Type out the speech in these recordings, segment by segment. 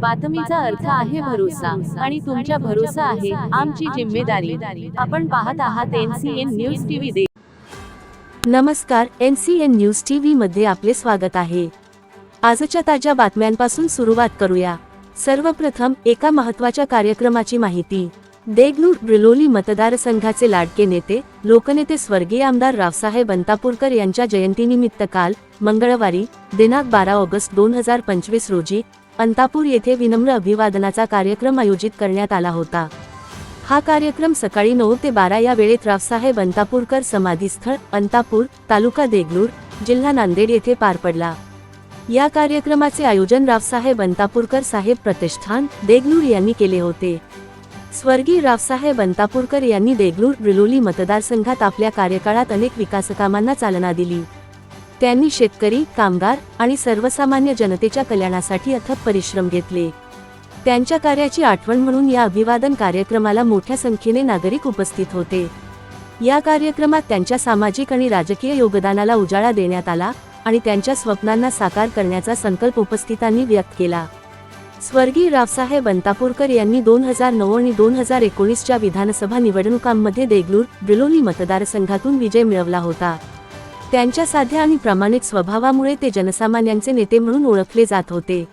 बातमीचा अर्थ आहे भरोसा आणि तुमच्या भरोसा आहे आमची जिम्मेदारी. आपण पाहत आहात एनसीएन न्यूज टीव्ही दे नमस्कार N C N news T V मध्ये आपले स्वागत आहे. आजच्या ताज्या बातम्यांपासून सुरुवात करूया. सर्वप्रथम एका महत्त्वाच्या कार्यक्रमाची माहिती. देगलूर ब्रिलोली मतदारसंघाचे लाडके नेते लोकनेते स्वर्गीय आमदार रावसाहेब अंतापूरकर यांच्या जयंतीनिमित्त काल मंगळवारी दिनांक बारा ऑगस्ट दोन हजार पंचवीस रोजी अंतापूर येथे विनम्र अभिवादनाचा कार्यक्रम आयोजित करण्यात आला होता. हा कार्यक्रम सकाळी नऊ ते बारा या वेळेत रावसाहेब अंतापूरकर समाधीस्थळ अंतापूर तालुका देगलूर जिल्हा नांदेड येथे पार पडला. या कार्यक्रमाचे आयोजन रावसाहेब अंतापूरकर साहेब प्रतिष्ठान देगलूर यांनी केले होते. स्वर्गीय रावसाहेब अंतापूरकर यांनी देगलूर बिलोली मतदारसंघात आपल्या कार्यकाळात अनेक विकासकामांना चालना दिली. त्यांनी शेतकरी कामगार आणि सर्वसामान्य जनतेच्या कल्याणासाठी अथक परिश्रम घेतले. त्यांच्या कार्याची आठवण म्हणून या अभिवादन कार्यक्रमाला मोठ्या संख्येने नागरिक उपस्थित होते. या कार्यक्रमात त्यांच्या सामाजिक आणि राजकीय योगदानाला उजाळा देण्यात आला आणि त्यांच्या स्वप्नांना साकार करण्याचा संकल्प उपस्थितांनी व्यक्त केला. स्वर्गीय रावसाहेब अंतापूरकर यांनी दोन हजार नऊ आणि दोन हजार एकोणीसच्या विधानसभा निवडणुकांमध्ये देगलूर बिलोली मतदारसंघातून विजय मिळवला होता. त्यांच्या साध्या आणि प्रामाणिक स्वभावामुळे ते जनसामान्यांचे नेते म्हणून ओळखले जात होते.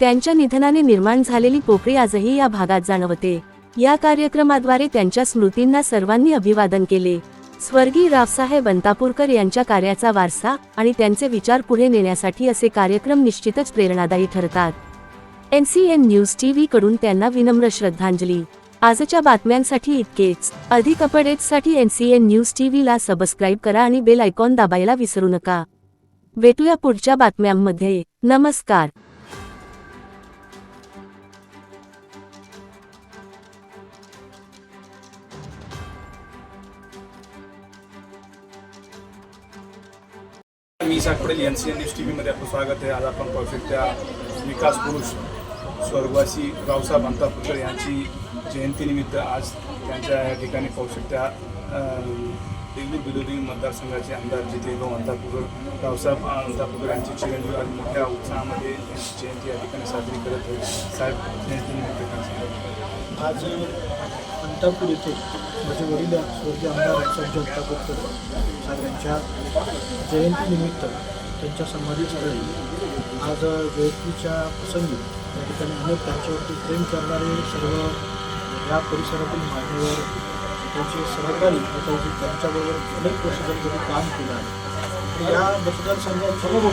त्यांच्या निधनाने निर्माण झालेली पोकळी आजही या भागात जाणवते. या कार्यक्रमाद्वारे त्यांच्या स्मृतींना सर्वांनी अभिवादन केले. स्वर्गीय रावसाहेब अंतापूरकर यांच्या कार्याचा वारसा आणि त्यांचे विचार पुढे नेण्यासाठी असे कार्यक्रम निश्चितच प्रेरणादायी ठरतात. N C N news TV कडून त्यांना विनम्र श्रद्धांजली. आजच्या बातम्यांसाठी इतकेच. अधिक अपडेट्ससाठी एन सी एन न्यूज टीव्हीला सबस्क्राईब करा आणि बेल आयकॉन दाबायला विसरू नका. भेटूया पुढच्या बातम्यांमध्ये. नमस्कार. मी Isak Padel N C N news T व्हीमध्ये आपलं स्वागत आहे. आज आपण परफेक्ट त्या विकास पुरुष स्वर्गवासी रावसाहेब अंतापूरकर यांची जयंतीनिमित्त आज त्यांच्या या ठिकाणी पाहू शकता दिल्ली बिलोली मतदारसंघाचे आमदार जिथे अंतापूरकर रावसाहेब अंतापूरकर यांची चिरंजीव आज मोठ्या उत्साहामध्ये त्यांची जयंती या ठिकाणी साजरी करत होते साहेब जयंतीनिमित्त आज अंतापूर येथे माझे वडील स्वर्गीय आमदार संजय अंतापूरकर साहेबांच्या जयंतीनिमित्त त्यांच्या समाधीस्थळी आज जयंतीच्या प्रसंगी त्या ठिकाणी अनेक त्यांच्यावरती प्रेम करणारे सर्व या परिसरातील मान्यवर त्यांचे सहकारी होते त्यांच्याबरोबर अनेक वर्ष त्यांनी काम केलं आहे. या मतदारसंघात सर्व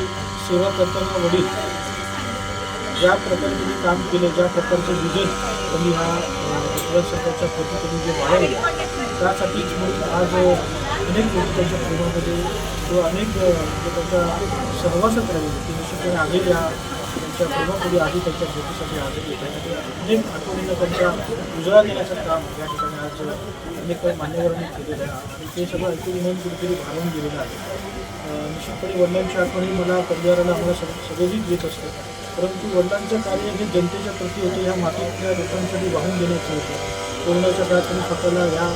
सेवा करताना वडील ज्या प्रकारे त्यांनी काम केलं ज्या प्रकारचं विजय त्यांनी ह्या मतदारसंघाच्या पद्धतीने जे वाढवले त्यासाठीच म्हणून आज अनेक लोक त्यांच्या प्रेमामध्ये किंवा अनेक अ, त्यांच्या सहवासात राहिले. ते निश्चितपणे आधी या त्यांच्या प्रेमामध्ये आधी त्यांच्या भेटीसाठी हजर येतात अनेक आठवणीनं त्यांच्या उजळा देण्याचं काम या ठिकाणी आज अनेक मान्यवरांनी केलेलं आहे. आणि ते सगळं ऐकून म्हणून कुठेतरी भारून गेलेलं आहे. निश्चितपणे वडिलांची आठवणी मला परिवाराला आम्हाला सग सगळेच देत असतं परंतु वडिलांचं कार्य हे जनतेच्या प्रती होतं ह्या मातीतल्या लोकांसाठी वाहून देण्याचं होतं. कोरोनाच्या काळात त्यांनी स्वतःला या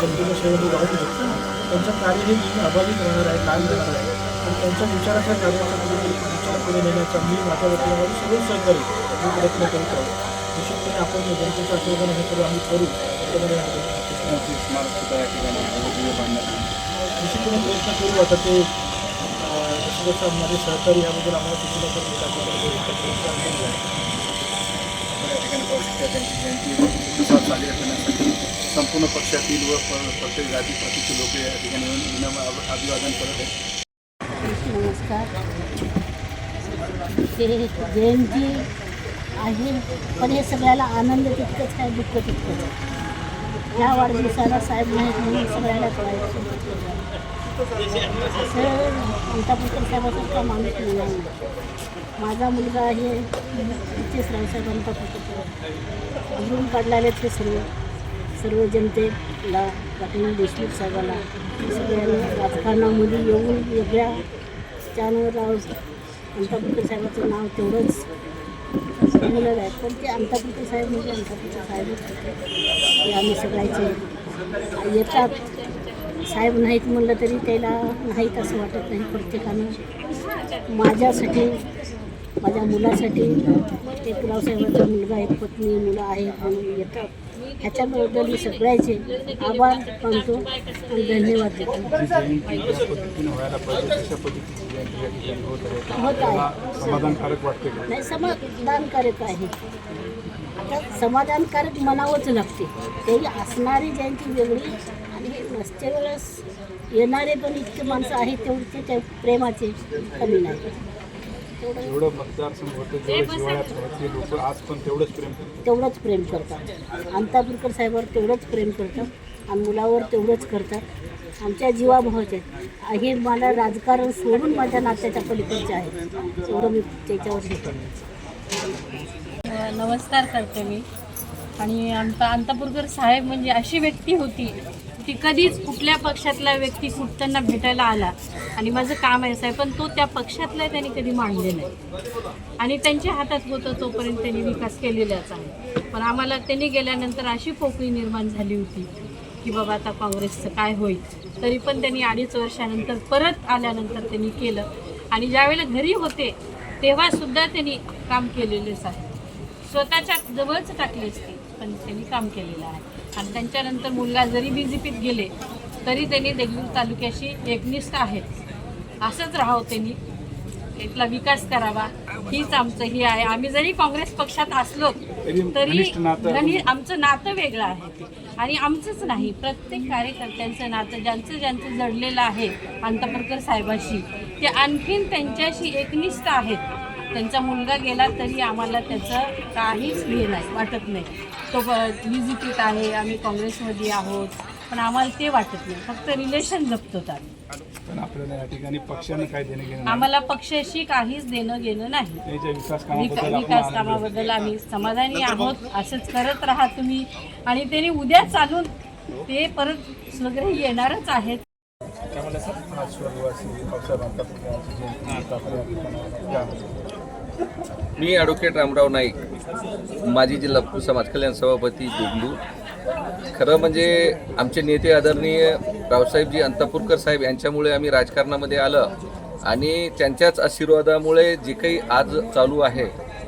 जनतेच्या सेवेमध्ये वाहून घेतलं. त्यांचं कार्य हे अबाधित राहणार आहे कायम राहणार आहे. आणि त्यांच्या विचाराच्या कार्याचा कुठेतरी पुढे नेण्याचा मी माझ्या वतीने माझे सगळे सहकारी मी प्रयत्न करत आहोत. निश्चितपणे आपण जनतेच्या आशीर्वादाने हे सर्व आम्ही करू. त्याच्यामध्ये निश्चितपणे प्रयत्न करू. आता ते जसं जसं माझे सहकारी याबद्दल आम्हाला किती लोकांनी आपण त्यांची जयंती उत्साहात करण्यासाठी संपूर्ण पक्षातील व प्रत्येक जाती प्रतीचे लोक या ठिकाणी येऊन अभिवादन करत आहेत नमस्कार. ते जयंती आहे पण हे सगळ्याला आनंद तितकंच काय दुःख तितकंच या ह्या वाढदिवसाला साहेब नाहीत म्हणून सगळ्याला कळायचं असं अंतापूरकर साहेबासारखा माणूस नाही आहे. माझा मुलगा आहे इथेच रावसाहेब अंतापूरकर अजून काढलेले ते सर्व सर्व जनतेला पाटील देशमुख साहेबाला सगळ्यांना राजकारणामध्ये येऊन वेगळ्या त्यानं राव अंतापूरकर साहेबाचं नाव तेवढंच मुलं आहे. पण ते अंतापूरकर साहेब म्हणजे अंतापूरकर साहेबच होते ते आम्ही सगळ्याचे येतात. साहेब नाहीत म्हणलं तरी त्याला नाहीत असं वाटत नाही प्रत्येकानं. माझ्यासाठी माझ्या मुलासाठी. एक रावसाहेबांचा मुलगा एक पत्नी मुलं आहेत म्हणून येतात. ह्याच्याबद्दल मी सगळ्याचे आभार मानतो आणि धन्यवाद देतो. होत आहे. नाही समाधानकारक आहे. आता समाधानकारक म्हणावंच लागते. तरी असणारी जयंती वेगळी आणि हे नसते वेळेस येणारे पण इतके माणसं आहेत तेवढे ते प्रेमाचे कमी नाही जेवढं मतदारसंघ होतं जेवढं जिव्हाळ्यात होतं ते लोक आज पण तेवढंच प्रेम करतात. तेवढंच प्रेम करतात. अंतापूरकर साहेबावर तेवढंच प्रेम करतात आणि मुलावर तेवढंच करतात. आमच्या जीवाभावाचे आहेत. हे मला राजकारण सोडून माझ्या नात्याच्या पलीकडचे आहेत. तेवढं मी त्याच्यावर हे करते. नमस्कार करते मी. आणि अंता अंतापूरकर साहेब म्हणजे अशी व्यक्ती होती. की कधीच कुठल्या पक्षातला व्यक्ती कुठताना त्यांना भेटायला आला. आणि माझं काम आहे साहेब पण तो त्या पक्षातला त्यांनी कधी मांडले नाही. आणि त्यांच्या हातात होतं तोपर्यंत त्यांनी विकास केलेलाच आहे. पण आम्हाला त्यांनी गेल्यानंतर अशी पोकळी निर्माण झाली होती की बाबा आता काँग्रेसचं काय होईल. तरी पण त्यांनी अडीच वर्षानंतर परत आल्यानंतर त्यांनी केलं. आणि ज्यावेळेला घरी होते तेव्हासुद्धा त्यांनी काम केलेलेच आहे. स्वतःच्या जवळच टाकले असते पण त्यांनी काम केलेलं आहे. आणि त्यांच्यानंतर मुलगा जरी बी जे पीत गेले तरी त्यांनी देगलूर तालुक्याशी एकनिष्ठ आहेत. असंच राहावं त्यांनी. इथला विकास करावा. हीच आमचं ही आहे. आम्ही जरी काँग्रेस पक्षात असलो तरी आमचं नातं वेगळं आहे. आणि आमचंच नाही. प्रत्येक कार्यकर्त्यांचं नातं ज्यांचं ज्यांचं जडलेलं आहे अंतप्रकर साहेबाशी ते आणखीन त्यांच्याशी एकनिष्ठ आहेत. त्यांचा मुलगा गेला तरी आम्हाला त्याचं काहीच हे नाही वाटत नाही. तो पीत आहे आम्ही काँग्रेसमध्ये आहोत पण आम्हाला ते वाटत नाही. फक्त रिलेशन जपतो आम्ही. पण आपल्याला या ठिकाणी पक्षानं काय देणं घेणं नाही. आम्हाला पक्षाशी काहीच देणं घेणं नाही. त्याच्या विकास विका- कामाबद्दल आपण विकास आनंदी कामाबद्दल आम्ही समाधानी आहोत असंच करत राहा तुम्ही. आणि त्यांनी उद्या चालून ते परत स्वग्रही येणारच आहेत. काय म्हणलं सर आज जयंती मी ॲडव्होकेट रामराव नाईक माजी जिल्हा समाज कल्याण सभापती जुगलू खरं म्हणजे आमचे नेते आदरणीय रावसाहेबजी अंतापूरकर साहेब यांच्यामुळे आम्ही राजकारणामध्ये आलं आणि त्यांच्याच आशीर्वादामुळे जे काही आज चालू आहे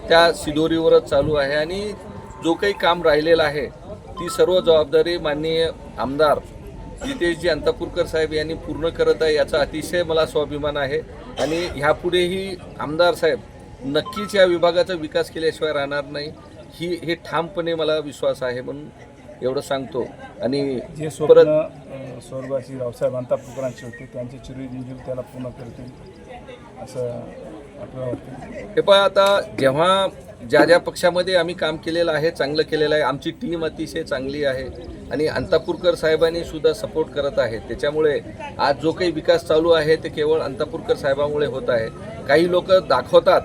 त्या सिदोरीवरच चालू आहे आणि जो काही काम राहिलेलं आहे ती सर्व जबाबदारी माननीय आमदार जितेशजी अंतापूरकर साहेब यांनी पूर्ण करत आहे याचा अतिशय मला स्वाभिमान आहे. आणि ह्यापुढेही आमदार साहेब नक्कीच या विभागाचा विकास केल्याशिवाय राहणार नाही. ही हे ठामपणे मला विश्वास आहे म्हणून एवढं सांगतो. आणि जे परत स्वर्गवासी रावसाहेब अंतापूरकरांचे होते त्यांचे चिरंजीव त्याला पूर्ण करतील असं हे पहा आता जेव्हा ज्या ज्या पक्षामध्ये आम्ही काम केलेलं आहे चांगलं केलेलं आहे आमची टीम अतिशय चांगली आहे आणि अंतापूरकर साहेबांनी सुद्धा सपोर्ट करत आहे त्याच्यामुळे आज जो काही विकास चालू आहे ते केवळ अंतापूरकर साहेबामुळे होत आहे. काही लोक दाखवतात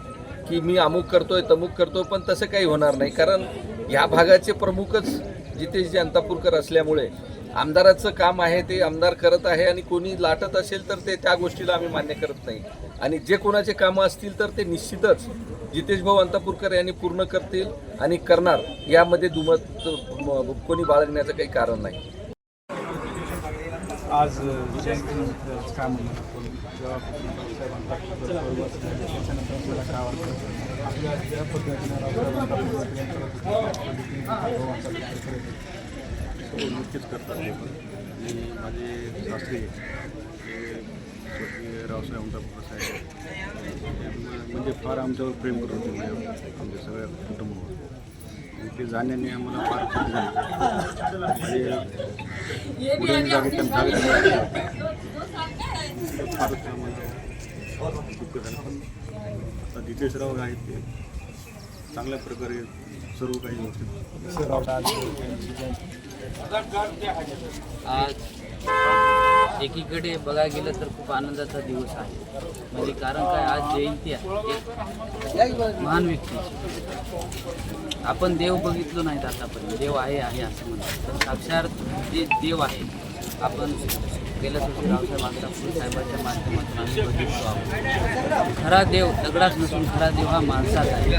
की मी अमुक करतोय तमुक करतोय पण तसं काही होणार नाही. कारण ह्या भागाचे प्रमुखच जितेशजी अंतापूरकर असल्यामुळे आमदाराचं काम आहे ते आमदार करत आहे आणि कोणी लाटत असेल तर ते त्या गोष्टीला आम्ही मान्य करत नाही. आणि जे कोणाचे कामं असतील तर ते निश्चितच जितेश भाऊ अंतापूरकर यांनी पूर्ण करतील आणि करणार यामध्ये दुमत कोणी बाळगण्याचं काही कारण नाही. आज काय हो नक्कीच करतात ते आणि माझे सासरे हे रावसाहेब अंतापूर साहेब म्हणजे फार आमच्यावर प्रेम करत होते म्हणजे आमच्या सगळ्या कुटुंबावर आणि ते जाण्याने आम्हाला फार खुशी झालं म्हणजे पुढील जागी त्यांना फारच आम्हाला दुःख झालं पण आता जितेशराव आहेत ते चांगल्या प्रकारे सर्व काही गोष्टी आज एकीकडे बघायला गेलं तर खूप आनंदाचा दिवस आहे. म्हणजे कारण काय आज जयंती आहे. एक महान व्यक्तीची आपण देव बघितलो नाहीत आतापर्यंत. देव आहे आहे असं म्हणतात. तर साक्षात जे देव आहे आपण गेल्या सुद्धा रावसाहेब अंतापूर साहेबांच्या माध्यमातून आम्ही बघितलो आहोत. खरा देव दगडाच नसून खरा देव हा माणसाच आहे.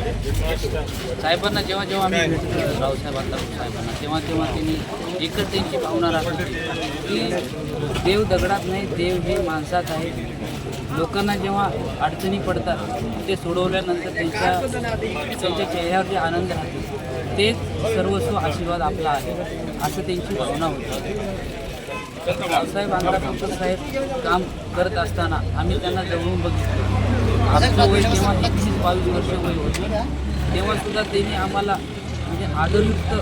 साहेबांना जेव्हा जेव्हा आम्ही भेटतो रावसाहेब अंतापूर साहेबांना तेव्हा तेव्हा त्यांनी एकच त्यांची भावना राखली की देव दगडात नाही देव हे माणसात आहे. लोकांना जेव्हा अडचणी पडतात ते सोडवल्यानंतर त्यांच्या त्यांच्या चेहऱ्यावर जे आनंद राहतो. ते सर्वस्व आशीर्वाद आपला आहे असं त्यांची भावना होती. रावसाहेब अंतापूरकर साहेब काम करत असताना आम्ही त्यांना जवळून बघितलं. आमचं वय तेव्हा एकवीस बावीस वर्ष वय होते तेव्हा सुद्धा त्यांनी आम्हाला म्हणजे आदरयुक्त